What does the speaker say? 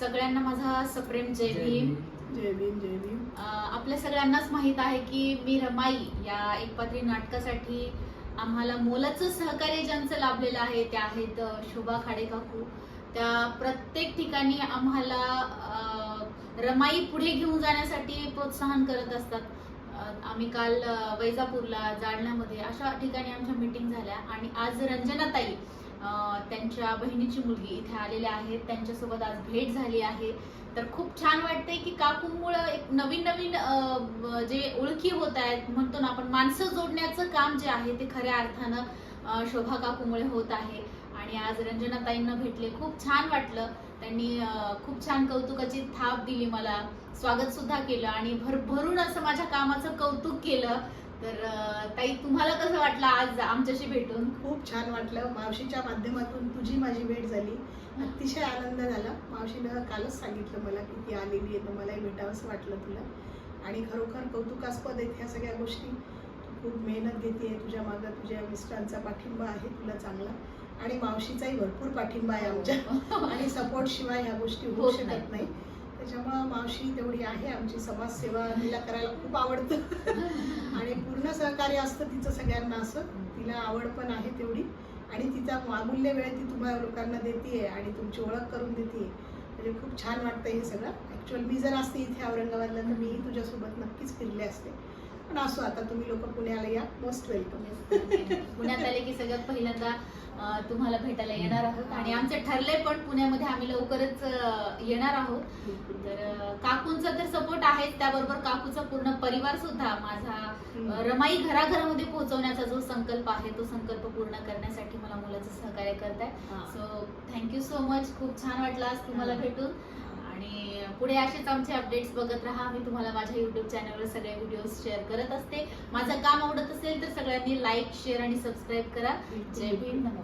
सगळ्यांना माझा सप्रेम जय भीम. जय भीम जय भीम. आपल्या सगळ्यांनाच माहीत आहे की मी रमाई या एकपात्री नाटकासाठी आम्हाला मोलाचं सहकार्य ज्यांचं लाभलेलं आहे त्या आहेत शोभा खाडे काकू. त्या प्रत्येक ठिकाणी आम्हाला अं, रमाई पुढे घेऊन जाण्यासाठी प्रोत्साहन करत असतात. आम्ही काल वैजापूरला जालन्यामध्ये अशा ठिकाणी आमच्या मीटिंग झाल्या आणि आज रंजनाताई त्यांच्या बहिणीची मुलगी इथे आलेल्या आहेत त्यांच्यासोबत आज भेट झाली आहे. तर खूप छान वाटतंय की काकूंमुळं एक नवीन नवीन जे ओळखी होत आहेत म्हणतो ना आपण माणसं जोडण्याचं काम जे आहे ते खऱ्या अर्थानं शोभा काकूमुळे होत आहे. आणि आज रंजनाताईंना भेटले. खूप छान वाटलं. त्यांनी खूप छान कौतुकाची थाप दिली मला. स्वागत सुद्धा केलं आणि भरभरून असं माझ्या कामाचं कौतुक केलं. तर ताई तुम्हाला कसं वाटलं आज आमच्याशी भेटून? खूप छान वाटलं. मावशीच्या माध्यमातून तुझी माझी भेट झाली. अतिशय आनंद झाला. मावशीनं कालच सांगितलं मला की ती आलेली आहे तर मलाही भेटावंसं वाटलं तुला. आणि खरोखर कौतुकास्पद आहेत ह्या सगळ्या गोष्टी. तू खूप मेहनत घेते तुझ्या मागं. तुझ्या मिस्टरांचा पाठिंबा आहे तुला चांगला. आणि मावशीचाही भरपूर पाठिंबा आहे आमच्या. आणि सपोर्ट शिवाय ह्या गोष्टी होऊ. शकत नाही. त्याच्यामुळं मावशी तेवढी आहे. आमची समाजसेवा तिला करायला खूप आवडतं. आणि पूर्ण सहकार्य असतं तिचं सगळ्यांना असं. तिला आवड पण आहे तेवढी. आणि तिचा अमूल्य वेळ ती तुम्हाला लोकांना देते आणि तुमची ओळख करून देते म्हणजे खूप छान वाटतं हे सगळं. ॲक्च्युअल मी जर असते इथे औरंगाबादला तर मीही तुझ्यासोबत नक्कीच फिरले असते. पण असो आता तुम्ही लोक पुण्याला या मोस्ट वेलकम पुण्यात आले की सगळ्यात पहिल्यांदा तुम्हाला भेटायला येणार आहोत. आणि आमचं ठरलंय पण पुण्यामध्ये आम्ही लवकरच येणार आहोत. तर काकूंचा तर सपोर्ट आहे त्याबरोबर काकूचा पूर्ण परिवार सुद्धा माझा रमाई घराघरामध्ये पोहोचवण्याचा जो संकल्प आहे तो संकल्प पूर्ण करण्यासाठी मला मुलाचं सहकार्य करत आहे सो थँक्यू सो मच खूप छान वाटलं आज तुम्हाला भेटून. पुढे असेच आमचे अपडेट्स बघत राहा. मी तुम्हाला माझ्या युट्यूब चॅनलवर सगळे व्हिडिओज शेअर करत असते. माझं काम आवडत असेल तर सगळ्यांनी लाईक शेअर आणि सबस्क्राईब करा. जय भीम. नमो